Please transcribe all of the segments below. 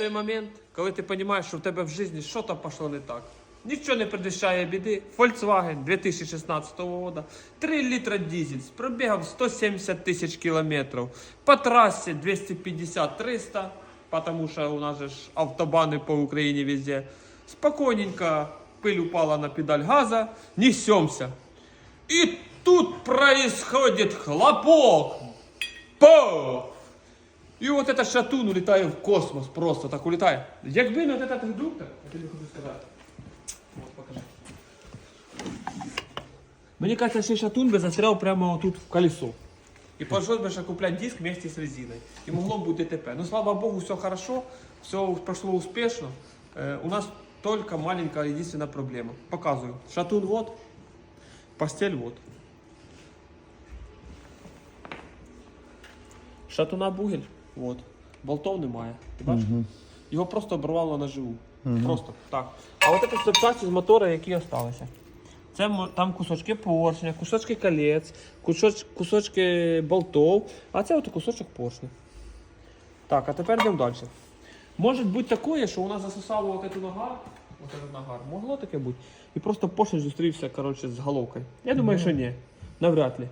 той момент, коли ти розумієш, що в тебе в житті щось пішло не так. Нічого не предвіщає біди. Volkswagen 2016 года. 3 літра дизель з пробігом 170 тисяч кілометрів. По трасі 250-300, потому що у нас же ж автобани по Україні везде. Спокойненько пиль упала на педаль газа, несемся. И тут происходит хлопок. По! І от этот шатун улітає в космос просто так улітає. Якби не от этот редуктор, я тобі хочу сказати. От, покажи. Мені кажется, цей шатун би застряв прямо тут в колесо. І прийшлось би ще купляти диск вместе з резиною. І могло б бути ТП. Ну, слава Богу, все хорошо, все прошло успішно. Е, у нас только маленькая единственная проблема. Показую. Шатун вот, постель вот. Шатуна бугель, вот. Болтов немає. Ти бачиш? Його просто оборвало наживу. Просто так. А от це запчасті з мотора, які залишилися. Це там кусочки поршня, кусочки колець, кусоч, кусочки болтов, а це от кусочок поршня. Так, а тепер йдемо далі. Може бути таке, що у нас засосало от цю нагар, от этот нагар. Могло таке бути. І просто поршень зустрівся коротше, з головкою. Я думаю, що ні. Навряд ли.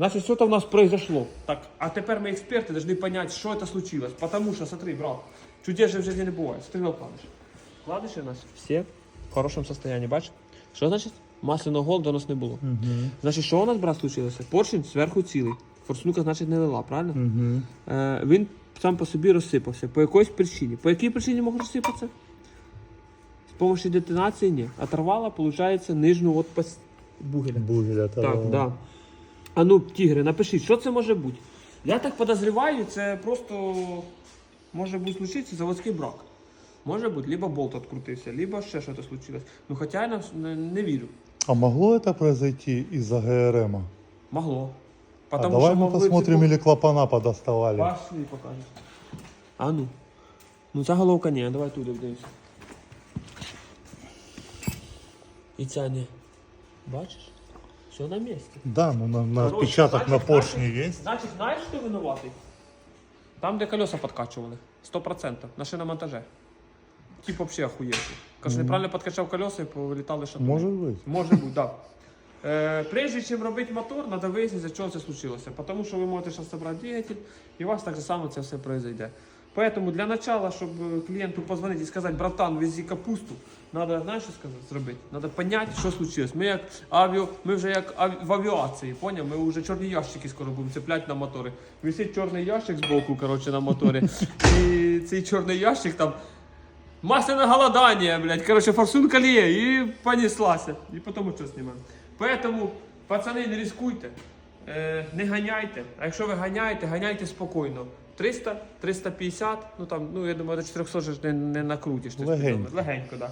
Значить, що-то в нас произошло. Так, а тепер ми експерти должны понять, що це случилось. Потому що, смотри, брат, чудес же в житті не буває. Смотри на вкладиші. Вкладиші у нас всі в хорошому состоянии, бачиш? Що значить? Масляного голоду у нас не було. Значить, що у нас, брат, случилося? Поршень зверху цілий. Форсунка, значить, не лила, правильно? Е, він сам по собі розсипався. По якоїсь причині. По якій причині мог розсипатися? З допомогою детонації ні. Оторвала, виходить, нижню от пос... бугеля. Бугеля Так, того. да. А ну, тігри, напишіть, що це може бути? Я так подозріваю, це просто може бути случитися заводський брак. Може бути, либо болт відкрутився, либо ще щось случилось. Ну, хоча я не, не вірю. А могло это произойти из-за ГРМа? Могло. А Потому давай що мы могли посмотрим, ці- или клапана подоставали. Пошли покажеш. А ну. Ну ця головка ні, давай туди вдивимося. І ця ні. Бачиш? Все на місці. Да, ну на, на Короче, отпечаток на значит, поршне значит, есть. Значить, знаєш, хто винуватий? Там, де колеса подкачували. 100%. На шиномонтаже. Тип взагалі охуєвший. Каже, неправильно подкачав колеса і повилітали шатуни. Может быть. Може бути, так. Да. Е, прежде чим робити мотор, треба вияснити, з чого це случилося. Тому що ви можете зараз зібрати двигатель, і у вас так же само це все произойде. Поэтому для начала, щоб е, клієнту позвонити і сказати, братан, вези капусту, треба, знаєш, що сказати, зробити? Треба зрозуміти, що случилось. Ми як авіо, ми вже як аві- в авіації, поняв? Ми вже чорні ящики скоро будемо цепляти на мотори. Висить чорний ящик з боку, коротше, на моторі. І цей чорний ящик там Масляное голодание, блядь. Короче, форсунка лє і понеслася. І потім що знімаємо. Поэтому, пацани, не рискуйте, не ганяйте. А якщо ви ганяєте, ганяйте спокійно. 300, 350, ну там, ну я думаю, до 400 ж не, не накрутиш. Легенько. Легенько. так. Да.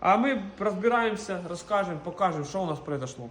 А ми розбираємося, розкажемо, покажемо, що у нас произошло.